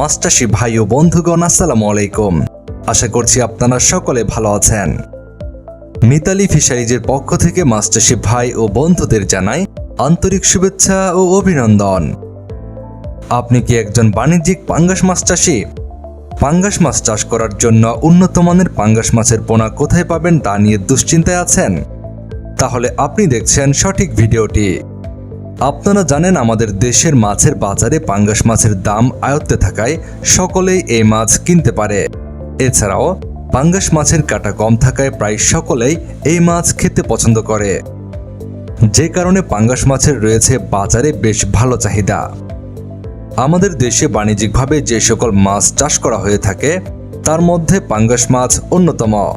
মাস্টারশি ভাই ও বন্ধুগণ, আসসালামু আলাইকুম। আশা করছি আপনারা সকলে ভালো আছেন। মিতালি ফিশারিজের পক্ষ থেকে মাস্টারশিপ ভাই ও বন্ধুদের জানাই আন্তরিক শুভেচ্ছা ও অভিনন্দন। আপনি কি একজন বাণিজ্যিক পাঙ্গাস মাছ চাষি পাঙ্গাস মাছ চাষ করার জন্য উন্নত মানের পাঙ্গাস মাছের পোনা কোথায় পাবেন তা নিয়ে দুশ্চিন্তায় আছেন? তাহলে আপনি দেখছেন সঠিক ভিডিওটি। আপনারা জানেন আমাদের দেশের মাছের বাজারে পাঙ্গাস মাছের দাম আয়ত্তে থাকায় সকলেই এই মাছ কিনতে পারে। এছাড়াও, পাঙ্গাস মাছের কাটা কম থাকায় প্রায় সকলেই এই মাছ খেতে পছন্দ করে। যে কারণে পাঙ্গাস মাছের রয়েছে বাজারে বেশ ভালো চাহিদা। আমাদের দেশে বাণিজ্যিকভাবে যে সকল মাছ চাষ করা হয়ে থাকে, তার মধ্যে পাঙ্গাস মাছ অন্যতম।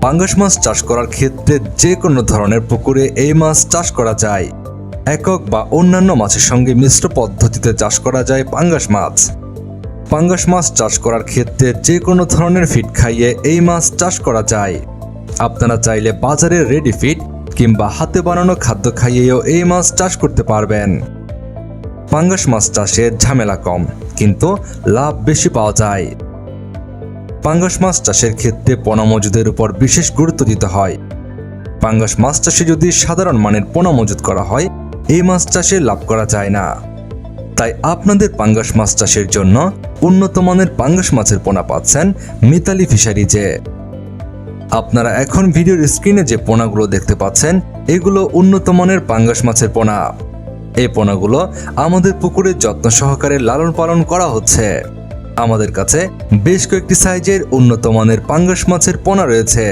পাঙ্গাস মাছ চাষ করার ক্ষেত্রে যে কোনো ধরনের পুকুরে এই মাছ চাষ করা যায়। একক বা অন্যান্য মাছের সঙ্গে মিশ্র পদ্ধতিতে চাষ করা যায় পাঙ্গাস মাছ। পাঙ্গাস মাছ চাষ করার ক্ষেত্রে যে কোনো ধরনের ফিড খাইয়ে এই মাছ চাষ করা যায়। আপনারা চাইলে বাজারে রেডি ফিড কিংবা হাতে বানানো খাদ্য খাইয়েও এই মাছ চাষ করতে পারবেন। পাঙ্গাস মাছ চাষে ঝামেলা কম, কিন্তু লাভ বেশি পাওয়া যায়। পাঙ্গাস মাছ চাষের ক্ষেত্রে পোনা মজুদের উপর বিশেষ গুরুত্ব দিতে হয়। পাঙ্গাস মাছ চাষে যদি সাধারণ মানের পোনা করা হয় এই মাছ চাষে লাভ করা যায় না। তাই আপনাদের পাঙ্গাস মাছ চাষের জন্য উন্নত মানের পাঙ্গাস মাছের পোনা পাচ্ছেন মিতালি ফিশারিজে আপনারা এখন ভিডিওর স্ক্রিনে যে পোনাগুলো দেখতে পাচ্ছেন, এগুলো উন্নত মানের পাঙ্গাস মাছের পোনা। এই পোনাগুলো আমাদের পুকুরে যত্ন সহকারে লালন পালন করা হচ্ছে। আমাদের কাছে বেশ কয়েকটি সাইজের উন্নত মানের পাঙ্গাস মাছের পোনা রয়েছে।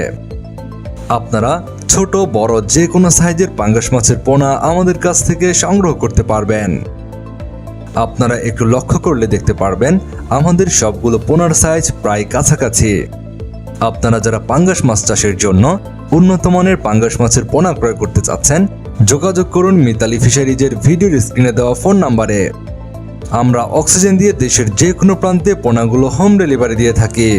আপনারা ছোট, বড়, যে কোনো সাইজের পাঙ্গাস মাছের পোনা আমাদের কাছ থেকে সংগ্রহ করতে পারবেন। আপনারা একটু লক্ষ্য করলে দেখতে পারবেন, আমাদের সবগুলো পোনার সাইজ প্রায় কাছাকাছি। আপনারা যারা পাঙ্গাস মাছ চাষের জন্য উন্নত মানের পাঙ্গাস মাছের পোনা ক্রয় করতে চাচ্ছেন, যোগাযোগ করুন মিতালি ফিশারিজের ভিডিওর স্ক্রিনে দেওয়া ফোন নাম্বারে। আমরা অক্সিজেন দিয়ে দেশের যে কোনো প্রান্তে পোনাগুলো হোম ডেলিভারি দিয়ে থাকি।